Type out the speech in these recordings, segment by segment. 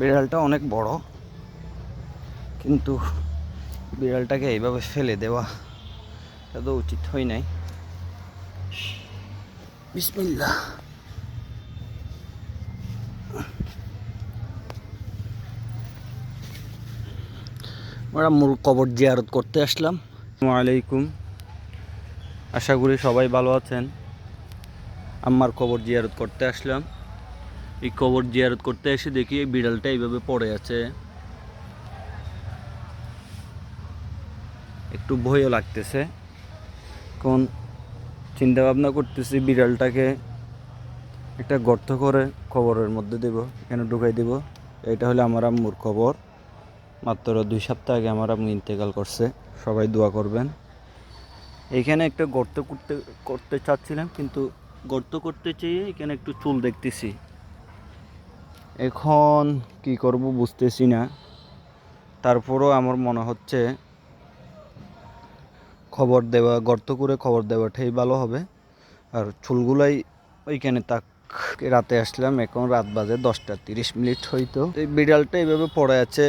বিড়ালটা অনেক বড়, কিন্তু বিড়ালটাকে এইভাবে ফেলে দেওয়া এটা তো উচিত হয় নাই। বিসমিল্লাহ। আমরা মূল কবর জিয়ারত করতে আসলাম। আলাইকুম। আশা করি সবাই ভালো আছেন। আম্মার কবর জিয়ারত করতে আসলাম। এই কবর জিয়ারত করতে এসে দেখি এই বিড়ালটা এইভাবে পড়ে আছে। একটু ভয়ও লাগতেছে। কোন চিন্তা ভাবনা করতেছি বিড়ালটাকে একটা গর্ত করে কবরের মধ্যে দেব, এখানে ঢুকাই দেব। এটা হলো আমার আম্মুর কবর। মাত্র দুই সপ্তাহ আগে আমার আম্মু ইন্তেকাল করছে। সবাই দোয়া করবেন। এইখানে একটা গর্ত করতে করতে চাচ্ছিলাম, কিন্তু গর্ত করতে চেয়ে এখানে একটু চুল দেখতেছি। এখন কি করব বুঝতেছি না। তারপরও আমার মনে হচ্ছে খবর দেওয়া, গর্ত করে খবর দেওয়াটাই ভালো হবে। আর চুলগুলাই ওইখানে তাক, রাতে আসলাম, এখন রাত বাজে দশটা তিরিশ মিনিট হয়তো এই বিড়ালটা এইভাবে পড়ে আছে,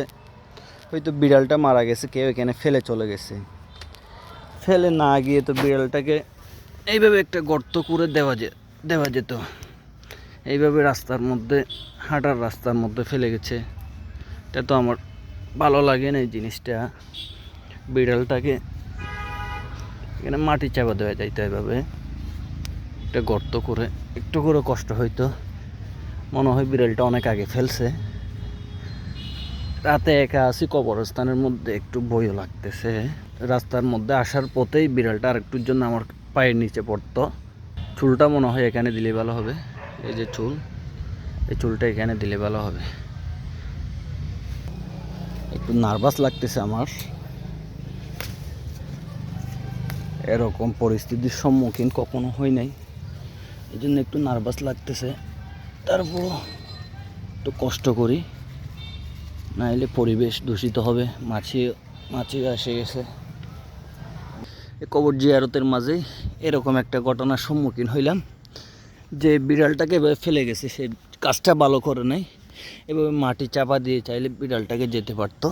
হয়তো বিড়ালটা মারা গেছে, কেউ এখানে ফেলে চলে গেছে। ফেলে না গিয়ে তো বিড়ালটাকে এইভাবে একটা গর্ত করে দেওয়া যে, দেওয়া যেত। এইভাবে রাস্তার মধ্যে, হাঁটার রাস্তার মধ্যে ফেলে গেছে। এটা তো আমার ভালো লাগে না এই জিনিসটা। বিড়ালটাকে এখানে মাটি চাপা দেওয়া যাইতো এভাবে। একটা গর্ত করে, একটু করে কষ্ট হইতো। মনে হয় বিড়ালটা অনেক আগে ফেলছে। রাতে একা আছি, কবরস্থানের মধ্যে একটু বইও লাগতেছে। রাস্তার মধ্যে আসার পথেই বিড়ালটা আর একটুর জন্য আমার পায়ের নিচে পড়তো। চুলটা মনে হয় এখানে দিলে ভালো হবে। এই যে চুল, এই চুলটা এখানে দিলে ভালো হবে। একটু নার্ভাস লাগতেছে আমার। এরকম পরিস্থিতির সম্মুখীন কখনো হই নাই। এই জন্য একটু নার্ভাস লাগতেছে। তারপর একটু কষ্ট করি। নাইলে পরিবেশ দূষিত হবে, মাছি মাছি এসে গেছে। কবর জিয়ারতের মাঝে এরকম একটা ঘটনার সম্মুখীন হইলাম। যে বিড়ালটাকে এভাবে ফেলে গেছে, সে কাজটা ভালো করে নাই এভাবে মাটি চাপা দিয়ে চাইলে বিড়ালটাকে যেতে পারতো।